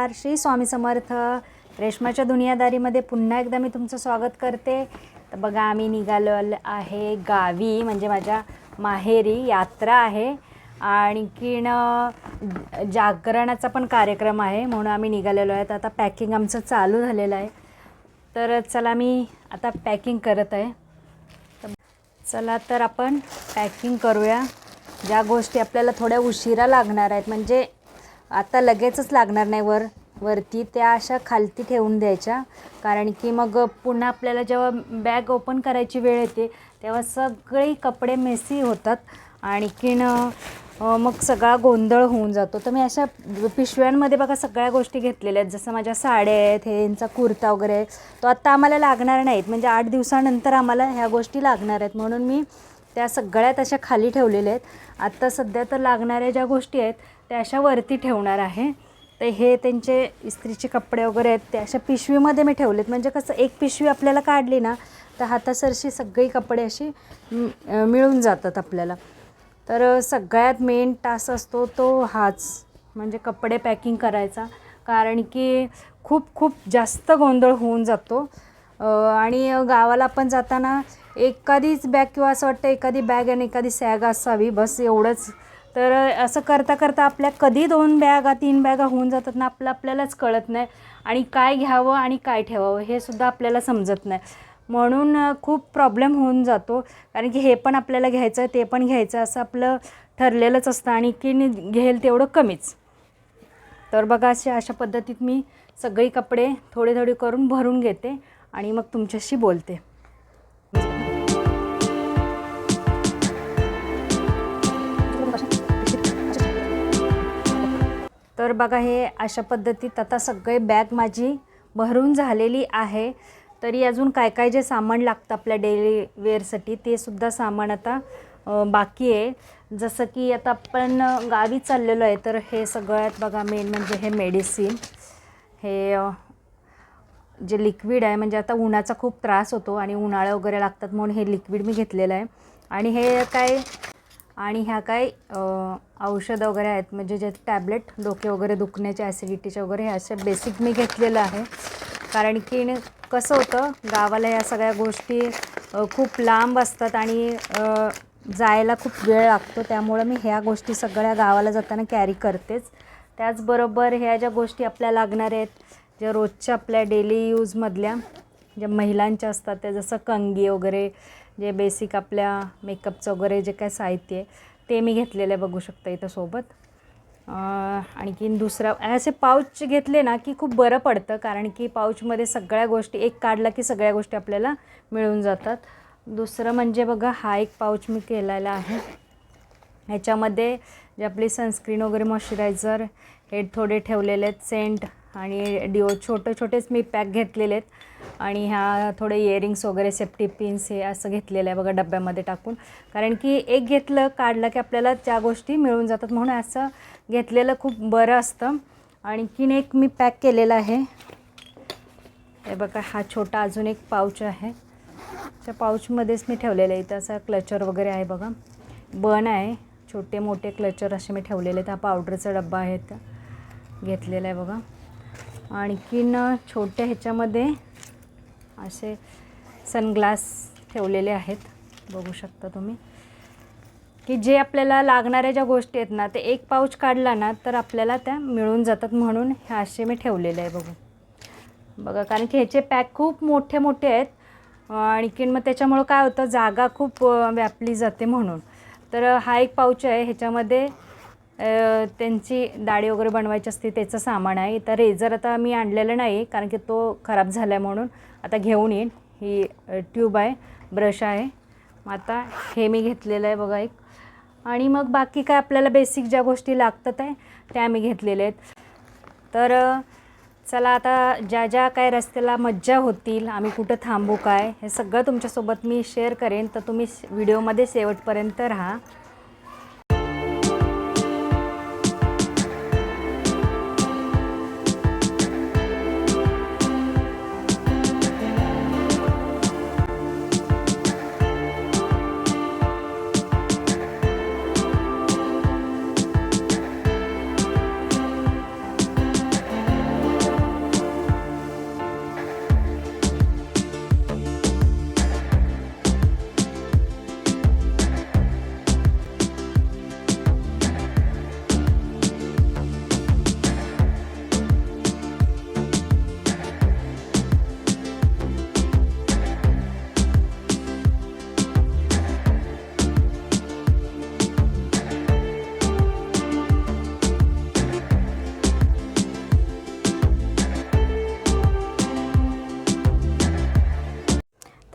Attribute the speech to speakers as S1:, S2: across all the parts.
S1: नमस्कार. श्री स्वामी समर्थ. रेशमाच्या दुनियादारीमध्ये पुन्हा एकदा मी तुमचं स्वागत करते. तर बघा आम्ही निघालो आहे गावी म्हणजे माझ्या माहेरी यात्रा आहे. आणखीन जागरणाचा पण कार्यक्रम आहे म्हणून आम्ही निघालेलो आहे. तर आता पॅकिंग आमचं चालू झालेलं आहे. तर चला मी आता पॅकिंग करत आहे. चला तर आपण पॅकिंग करूया. ज्या गोष्टी आपल्याला थोड्या उशिरा लागणार आहेत म्हणजे आता लगेचच लागणार नाही वर वरती त्या अशा खालती ठेवून द्यायच्या. कारण की मग पुन्हा आपल्याला जेव्हा बॅग ओपन करायची वेळ येते तेव्हा सगळे कपडे मेसी होतात आणखीन मग सगळा गोंधळ होऊन जातो. तर मी अशा पिशव्यांमध्ये बघा सगळ्या गोष्टी घेतलेल्या आहेत. जसं माझ्या साड्या आहेत हे यांचा कुर्ता वगैरे आहे. तो आत्ता आम्हाला लागणार नाहीत. म्हणजे आठ दिवसानंतर आम्हाला ह्या गोष्टी लागणार आहेत. म्हणून मी त्या सगळ्यात अशा खाली ठेवलेल्या आहेत. आत्ता सध्या तर लागणाऱ्या ज्या गोष्टी आहेत त्या अशा वरती ठेवणार आहे. तर हे त्यांचे इस्त्रीचे कपडे वगैरे आहेत ते अशा पिशवीमध्ये मी ठेवलेत. म्हणजे कसं एक पिशवी आपल्याला काढली ना तर हातासरशी सगळी कपडे अशी मिळून जातात आपल्याला. तर सगळ्यात मेन टास्क असतो तो हाच म्हणजे कपडे पॅकिंग करायचा. कारण की खूप खूप जास्त गोंधळ होऊन जातो. आणि गावाला आपण जाताना एखादीच बॅग किंवा असं वाटतं एखादी बॅग आणि एखादी सॅग असावी बस एवढंच. तर असं करता करता आपल्या कधी दोन बॅगा तीन बॅगा होऊन जातात ना आपलं आपल्यालाच कळत नाही. आणि काय घ्यावं आणि काय ठेवावं हे सुद्धा आपल्याला समजत नाही. म्हणून खूप प्रॉब्लेम होऊन जातो. कारण की हे पण आपल्याला घ्यायचं आहे ते पण घ्यायचं असं आपलं ठरलेलंच असतं. आणि की घेईल तेवढं कमीच. तर बघा अशा अशा पद्धतीत मी सगळी कपडे थोडे थोडे करून भरून घेते आणि मग तुमच्याशी बोलते. तर बघा हे अशा पद्धतीत आता सगळे बॅग माझी भरून झालेली आहे. तरी अजून काय काय जे सामान लागतं आपल्या डेली वेअरसाठी ते सुद्धा सामान आता बाकी आहे. जसं की आता आपण गावी चाललेलो आहे तर हे सगळ्यात बघा मेन म्हणजे हे मेडिसिन हे जे लिक्विड आहे म्हणजे आता उन्हाचा खूप त्रास होतो आणि उन्हाळा वगैरे लागतात म्हणून हे लिक्विड मी घेतलेलं आहे. आणि हे काय आणि ह्या काय औषधं वगैरे आहेत. म्हणजे जे टॅबलेट डोके वगैरे दुखण्याचे ॲसिडिटीचे वगैरे हे असे बेसिक मी घेतलेलं आहे. कारण की कसं होतं गावाला या सगळ्या गोष्टी खूप लांब असतात आणि जायला खूप वेळ लागतो. त्यामुळं मी ह्या गोष्टी सगळ्या गावाला जाताना कॅरी करतेच. त्याचबरोबर ह्या ज्या गोष्टी आपल्या लागणार आहेत ज्या रोजच्या आपल्या डेली यूजमधल्या ज्या महिलांच्या असतात त्या जसं कंगी वगैरे जे बेसिक आपल्या मेकअपचं वगैरे जे काय साहित्य आहे ते मी घेतलेलं आहे बघू शकता इथं सोबत. आणखीन दुसरा असे पाऊच घेतले ना की खूप बरं पडतं कारण की पाऊचमध्ये सगळ्या गोष्टी एक काढला की सगळ्या गोष्टी आपल्याला मिळून जातात. दुसरं म्हणजे बघा हा एक पाऊच मी केलेला आहे. ह्याच्यामध्ये जे आपली सनस्क्रीन वगैरे मॉइश्चरायझर हे थोडे ठेवलेले आहेत सेंट आणि डिओ छोटे छोटेच मी पॅक घेतलेले आहेत. आणि ह्या थोडे इयरिंग्स वगैरे सेफ्टी पिन्स हे असं घेतलेलं आहे बघा डब्यामध्ये टाकून. कारण की एक घेतलं काढलं की आपल्याला त्या गोष्टी मिळून जातात म्हणून असं घेतलेलं खूप बरं असतं. आणखीन एक मी पॅक केलेलं आहे. हे बघा हा छोटा अजून एक पाऊच आहे. त्या पाऊचमध्येच मी ठेवलेलं आहे. इथं असा क्लचर वगैरे आहे बघा. बन आहे. छोटे मोठे क्लचर असे मी ठेवलेले आहेत. हा पावडरचा डब्बा आहे घेतलेला आहे बघा. आणखीन छोट्या ह्याच्यामध्ये असे सनग्लास ठेवलेले आहेत. बघू शकता तुम्ही. की जे आपल्याला लागणाऱ्या ज्या गोष्टी आहेत ना ते एक पाऊच काढला ना तर आपल्याला त्या मिळून जातात म्हणून हे असे मी ठेवलेले आहे बघू. बघा कारण की ह्याचे पॅक खूप मोठे मोठे आहेत. आणखीन मग त्याच्यामुळं काय होतं जागा खूप व्यापली जाते म्हणून. तर हा एक पाऊच आहे. ह्याच्यामध्ये त्यांची दाढी वगैरे बनवायची असते त्याचं सामान आहे. तर रेझर आता मी आणलेलं नाही कारण की तो खराब झाला आहे म्हणून आता घेऊन येईन. ही ट्यूब आहे ब्रश आहे. मग आता हे मी घेतलेलं आहे बघा एक. आणि मग बाकी काय आपल्याला बेसिक ज्या गोष्टी लागतात आहे त्या मी घेतलेल्या आहेत. तर चला आता ज्या ज्या काय रस्त्याला मज्जा होतील आम्ही कुठं थांबू काय हे सगळं तुमच्यासोबत मी शेअर करेन. तर तुम्ही व्हिडिओमध्ये शेवटपर्यंत राहा.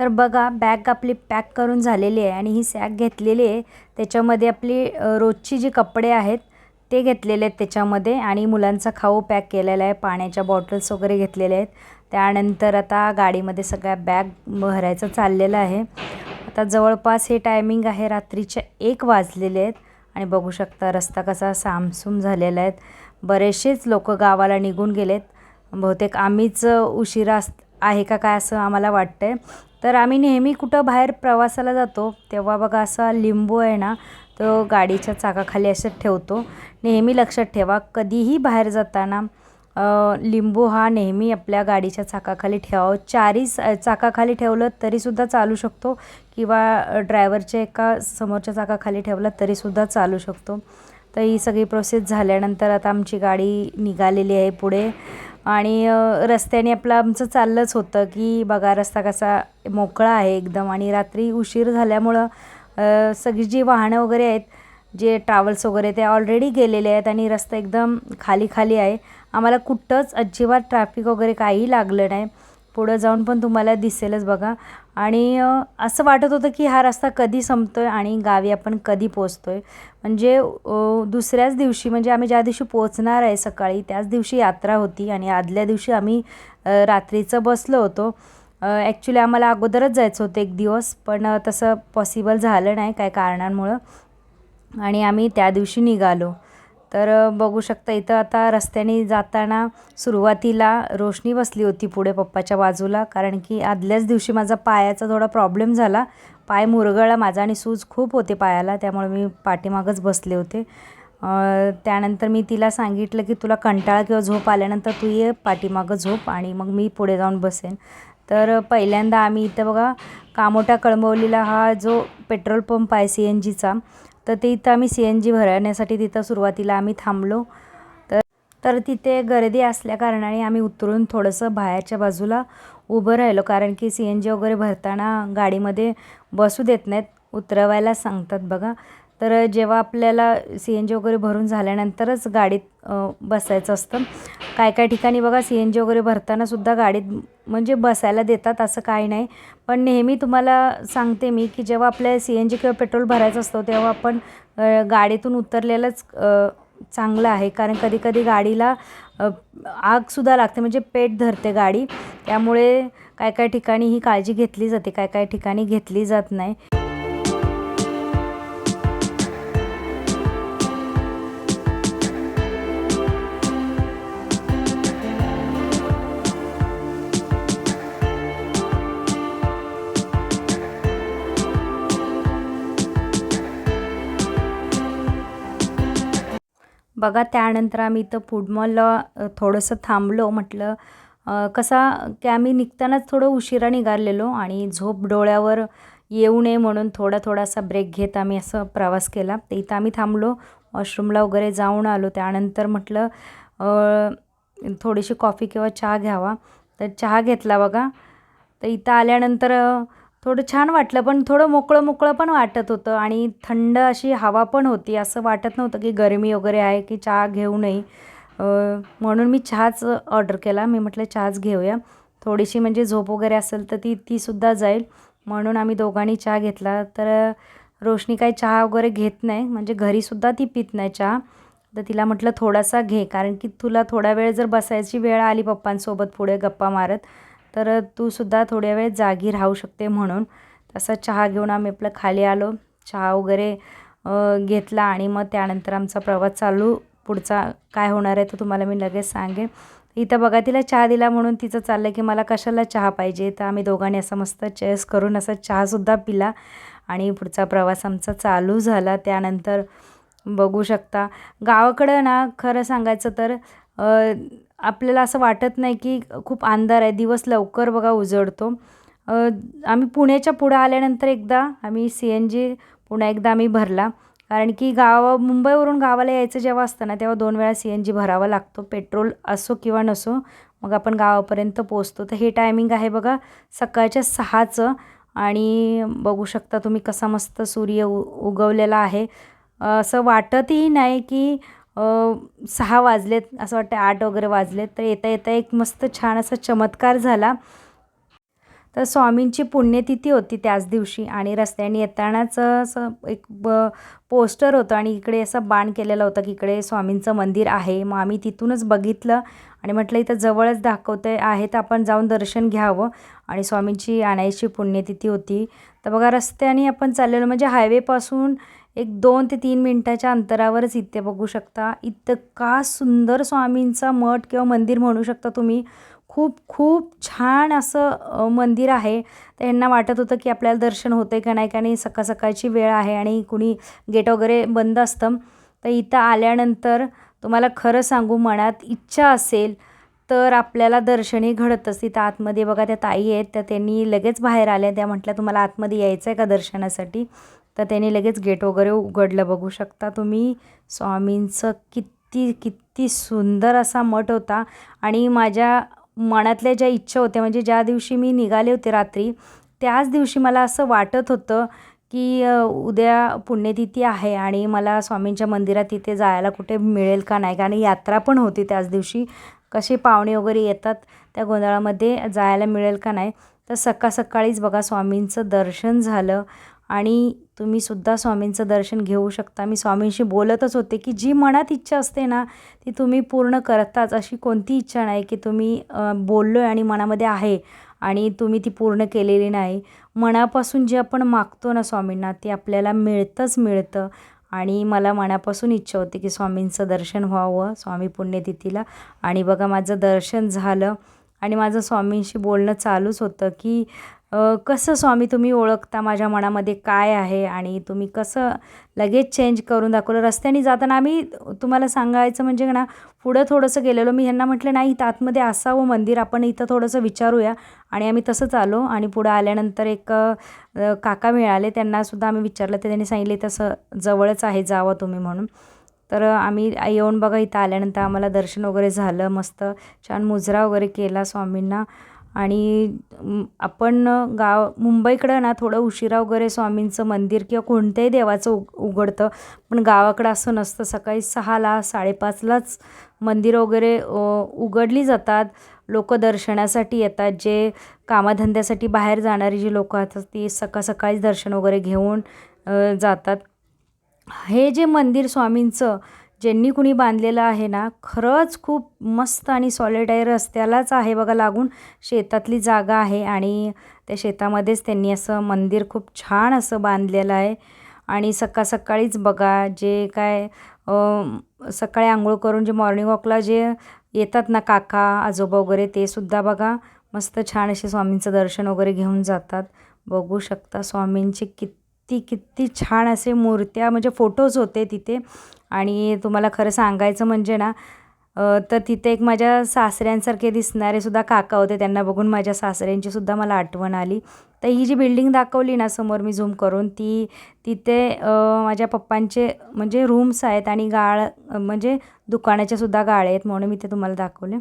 S1: तर बघा बॅग आपली पॅक करून झालेली आहे आणि ही सॅग घेतलेली आहे. त्याच्यामध्ये आपली रोजची जी कपडे आहेत ते घेतलेले आहेत त्याच्यामध्ये आणि मुलांचा खाऊ पॅक केलेला आहे. पाण्याच्या बॉटल्स वगैरे घेतलेल्या आहेत. त्यानंतर आता गाडीमध्ये सगळ्या बॅग भरायचं चाललेलं आहे. आता जवळपास हे टायमिंग आहे रात्रीचे एक वाजलेले आहेत. आणि बघू शकता रस्ता कसा सामसूम झालेला आहेत बरेचसेच लोक गावाला निघून गेलेत. बहुतेक आम्हीच उशिरा आहे का काय असं आम्हाला वाटतं आहे तर आम्ही नेहमी कुठं बाहेर प्रवासाला जातो तेव्हा बघा असा लिंबू आहे ना तो गाडीच्या चाकाखाली असं ठेवतो. नेहमी लक्षात ठेवा कधीही बाहेर जाताना लिंबू हा नेहमी आपल्या गाडीच्या चाकाखाली ठेवावं चारही चाकाखाली ठेवलं तरीसुद्धा चालू शकतो किंवा ड्रायव्हरच्या एका समोरच्या चाकाखाली ठेवला तरीसुद्धा चालू शकतो. तर ही सगळी प्रोसेस झाल्यानंतर आता आमची गाडी निघालेली आहे पुढे. आणि रस्त्याने आपलं आमचं चाललंच होतं की बघा रस्ता कसा मोकळा आहे एकदम आणि रात्री उशीर झाल्यामुळं सगळी जी वाहनं वगैरे आहेत जे ट्रॅव्हल्स वगैरे ते ऑलरेडी गेलेले आहेत आणि रस्ता एकदम खाली खाली आहे. आम्हाला कुठंच अजिबात ट्रॅफिक वगैरे काही लागलं नाही. पुढं जाऊन पण तुम्हाला दिसेलच बघा. आणि असं वाटत होतं की हा रस्ता कधी संपतो आहे आणि गावी आपण कधी पोचतो आहे म्हणजे दुसऱ्याच दिवशी म्हणजे आम्ही ज्या दिवशी पोचणार आहे सकाळी त्याच दिवशी यात्रा होती आणि आदल्या दिवशी आम्ही रात्रीचं बसलो होतो. ॲक्च्युली आम्हाला अगोदरच जायचं होतं एक दिवस पण तसं पॉसिबल झालं नाही काय कारणांमुळं. आणि आम्ही त्या दिवशी निघालो. तर बघू शकता इथं आता रस्त्याने जाताना सुरुवातीला रोशनी बसली होती पुढे पप्पाच्या बाजूला कारण की आदल्याच दिवशी माझा पायाचा थोडा प्रॉब्लेम झाला. पाय मुरगळला माझा आणि सूज खूप होते पायाला त्यामुळे मी पाठीमागच बसले होते. त्यानंतर मी तिला सांगितलं की तुला कंटाळा किंवा झोप आल्यानंतर तू ये पाठीमागं झोप आणि मग मी पुढे जाऊन बसेन. तर पहिल्यांदा आम्ही इथं बघा कामोटा कळंबवलीला हा जो पेट्रोल पंप आहे सी एन जीचा तर ते इथं आम्ही सी एन जी भरण्यासाठी तिथं सुरुवातीला आम्ही थांबलो. तर तर तिथे गर्दी असल्याकारणाने आम्ही उतरून थोडंसं बाहेरच्या बाजूला उभं राहिलो. कारण की सी एन जी वगैरे भरताना गाडीमध्ये बसू देत नाहीत. उतरवायला सांगतात बघा. तर जेव्हा आपल्याला सी एन जी वगैरे भरून झाल्यानंतरच गाडीत बसायचं असतं. काय काय ठिकाणी बघा सी एन जी वगैरे भरताना सुद्धा गाडीत म्हणजे बसायला देतात असं काही नाही. पण नेहमी तुम्हाला सांगते मी की जेव्हा आपल्या सी एन जी किंवा पेट्रोल भरायचं असतं तेव्हा आपण गाडीतून उतरलेलंच चांगलं आहे. कारण कधीकधी गाडीला आगसुद्धा लागते म्हणजे पेट धरते गाडी. त्यामुळे काय काय ठिकाणी ही काळजी घेतली जाते काय काय ठिकाणी घेतली जात नाही. बघा त्यानंतर आम्ही इथं फूड मॉलला थोडंसं थांबलो म्हटलं कसा की आम्ही निघतानाच थोडं उशिरा निघालेलो आणि झोप डोळ्यावर येऊ नये म्हणून थोडा थोडासा ब्रेक घेत आम्ही असं प्रवास केला. तर इथं आम्ही थांबलो वॉशरूमला वगैरे जाऊन आलो. त्यानंतर म्हटलं थोडीशी कॉफी किंवा चहा घ्यावा. तर चहा घेतला बघा. तर इथं आल्यानंतर थोडं छान वाटलं पण थोडं मोकळं मोकळं पण वाटत होतं आणि थंड अशी हवा पण होती. असं वाटत नव्हतं की गरमी वगैरे आहे की चहा घेऊ नये. म्हणून मी चहाच ऑर्डर केला. मी म्हटलं चहाच घेऊया. थोडीशी म्हणजे झोप वगैरे असेल तर ती तीसुद्धा जाईल. म्हणून आम्ही दोघांनी चहा घेतला. तर रोशनी काही चहा वगैरे घेत नाही. म्हणजे घरीसुद्धा ती पित नाही चहा. तर तिला म्हटलं थोडासा घे. कारण की तुला थोडा वेळ जर बसायची वेळ आली पप्पांसोबत पुढे गप्पा मारत तर तू सुद्धा थोड्या वेळ जागी राहू शकते म्हणून. तसा चहा घेऊन आम्ही आपलं खाली आलो. चहा वगैरे घेतला आणि मग त्यानंतर आमचा प्रवास चालू. पुढचा काय होणार आहे तो तुम्हाला मी लगेच सांगेन. इथं बघा तिला चहा दिला म्हणून तिचं चाललं की मला कशाला चहा पाहिजे? तर आम्ही दोघांनी असं मस्त चेस करून असा चहासुद्धा पिला आणि पुढचा प्रवास आमचा चालू झाला. त्यानंतर बघू शकता. गावाकडं ना खरं सांगायचं तर आपल्याला असं वाटत नाही की खूप अंधार आहे दिवस लवकर बघा उजळतो. आम्ही पुण्याच्या पुढं आल्यानंतर एकदा आम्ही सी एन जी पुन्हा एकदा आम्ही भरला. कारण की गावा मुंबईवरून गावाला यायचं जेव्हा असतं ना तेव्हा दोन वेळा सी एन जी भरावा लागतो. पेट्रोल असो किंवा नसो मग आपण गावापर्यंत पोचतो तर हे टायमिंग आहे बघा सकाळच्या सहाचं. आणि बघू शकता तुम्ही कसा मस्त सूर्य उ उगवलेला आहे. असं वाटतही नाही की सहा वाजलेत असं वाटतं आठ वगैरे वाजलेत. तर येता येता एक मस्त छान असा चमत्कार झाला. तर स्वामींची पुण्यतिथी होती त्याच दिवशी आणि रस्त्याने येतानाच असं एक ब पोस्टर होतं आणि इकडे असं बाण केलेलं होतं की इकडे स्वामींचं मंदिर आहे. मग आम्ही तिथूनच बघितलं आणि म्हटलं इथं जवळच दाखवते आहे तर आपण जाऊन दर्शन घ्यावं. आणि स्वामींची आणायची पुण्यतिथी होती. तर बघा रस्त्याने आपण चाललेलो म्हणजे हायवेपासून एक दोन ते तीन मिनटाच्या अंतरावरच इथे बघू शकता. इतका सुंदर स्वामींचा मठ किंवा मंदिर म्हणू शकता तुम्ही. खूप खूप छान असं मंदिर आहे. तर यांना वाटत होतं की आपल्याला दर्शन होतं का नाही का नाही सकाळ सकाळची वेळ आहे आणि कुणी गेट वगैरे बंद असतं. तर इथं आल्यानंतर तुम्हाला खरं सांगू मनात इच्छा असेल तर आपल्याला दर्शनही घडतच. तिथं आतमध्ये बघा त्या ताई आहेत त्या त्यांनी लगेच बाहेर आल्या. त्या म्हटल्या तुम्हाला आतमध्ये यायचं आहे का दर्शनासाठी? तर त्यांनी लगेच गेट वगैरे उघडलं. बघू शकता तुम्ही स्वामींचं किती किती सुंदर असा मठ होता. आणि माझ्या मनातल्या ज्या इच्छा होत्या म्हणजे ज्या दिवशी मी निघाले होते रात्री त्याच दिवशी मला असं वाटत होतं की उद्या पुण्यतिथी आहे आणि मला स्वामींच्या मंदिरात तिथे जायला कुठे मिळेल का नाही. कारण यात्रा पण होती त्याच दिवशी. कसे पाहुणे वगैरे येतात त्या गोंधळामध्ये जायला मिळेल का नाही. तर सकाळ सकाळीच बघा स्वामींचं दर्शन झालं. आणि तुम्ही सुद्धा स्वामींचं दर्शन घेऊ शकता. मी स्वामींशी बोलतच होते की जी मनात इच्छा असते ना ती तुम्ही पूर्ण करताच. अशी कोणती इच्छा नाही की तुम्ही बोललो आहे आणि मनामध्ये आहे आणि तुम्ही ती पूर्ण केलेली नाही. मनापासून जे आपण मागतो ना स्वामींना ते आपल्याला मिळतंच मिळतं आणि मला मनापासून इच्छा होती की स्वामींचं दर्शन व्हावं स्वामी पुण्यतिथीला. आणि बघा माझं दर्शन झालं आणि माझं स्वामींशी बोलणं चालूच होतं की कसं स्वामी तुम्ही ओळखता? माझ्या मनामध्ये काय आहे? आणि तुम्ही कसं लगेच चेंज करून दाखवलं? रस्त्याने जाताना आम्ही तुम्हाला सांगायचं म्हणजे ना पुढं थोडंसं गेलेलो. मी ह्यांना म्हटलं नाही इथं आतमध्ये असावं मंदिर. आपण इथं थोडंसं विचारूया. आणि आम्ही तसंच आलो. आणि पुढं आल्यानंतर एक काका मिळाले. त्यांनासुद्धा आम्ही विचारलं. तर त्यांनी सांगितले तसं जवळच आहे जावं तुम्ही म्हणून. तर आम्ही येऊन बघा इथं आल्यानंतर आम्हाला दर्शन वगैरे झालं. मस्त छान मुजरा वगैरे केला स्वामींना. आणि आपण गाव मुंबईकडं ना थोडं उशिरा वगैरे स्वामींचं मंदिर किंवा कोणत्याही देवाचं उग उघडतं. पण गावाकडं असं नसतं. सकाळी सहाला साडेपाचलाच मंदिर वगैरे उघडली जातात. लोक दर्शनासाठी येतात. जे कामाधंद्यासाठी बाहेर जाणारी जी लोकं असतात ती सकाळ सकाळीच दर्शन वगैरे घेऊन जातात. हे जे मंदिर स्वामींचं ज्यांनी कुणी बांधलेलं आहे ना खरंच खूप मस्त आणि सॉलिड आहे रस्त्यालाच आहे बघा लागून. शेतातली जागा आहे आणि त्या शेतामध्येच त्यांनी असं मंदिर खूप छान असं बांधलेलं आहे. आणि सकाळ सकाळीच बघा जे काय सकाळी आंघोळ करून जे मॉर्निंग वॉकला जे येतात ना काका आजोबा वगैरे ते सुद्धा बघा. मस्त छान असे स्वामींचं दर्शन वगैरे घेऊन जातात. बघू शकता स्वामींचे किती किती छान असे मूर्त्या म्हणजे फोटोज होते तिथे. आणि तुम्हाला खरं सांगायचं म्हणजे ना तर तिथे एक माझ्या सासऱ्यांसारखे दिसणारे सुद्धा काका होते. त्यांना बघून माझ्या सासऱ्यांची सुद्धा मला आठवण आली. तर ही जी बिल्डिंग दाखवली ना समोर मी झूम करून ती तिथे माझ्या पप्पांचे म्हणजे रूम्स आहेत आणि गाळ म्हणजे दुकानाच्या सुद्धा गाळे आहेत म्हणून मी ते तुम्हाला दाखवले.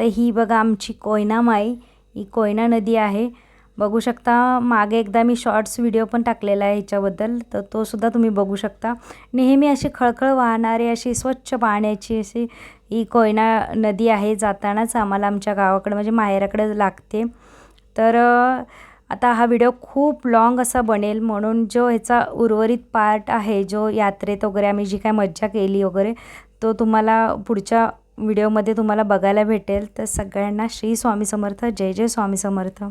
S1: तर ही बघा आमची कोयना माई. ही कोयना नदी आहे. बघू शकता मागे एकदा मी शॉर्ट्स व्हिडिओ पण टाकलेला आहे ह्याच्याबद्दल. तर तो सुद्धा तुम्ही बघू शकता. नेहमी अशी खळखळ वाहणारी अशी स्वच्छ पाण्याची अशी ही कोयना नदी आहे. जातानाच आम्हाला आमच्या गावाकडे म्हणजे माहेराकडे लागते. तर आता हा व्हिडिओ खूप लाँग असा बनेल. म्हणून जो ह्याचा उर्वरित पार्ट आहे जो यात्रेत वगैरे आम्ही जी काय मज्जा केली वगैरे तो तुम्हाला पुढच्या व्हिडिओमध्ये तुम्हाला बघायला भेटेल. तर सगळ्यांना श्री स्वामी समर्थ जय जय स्वामी समर्थ.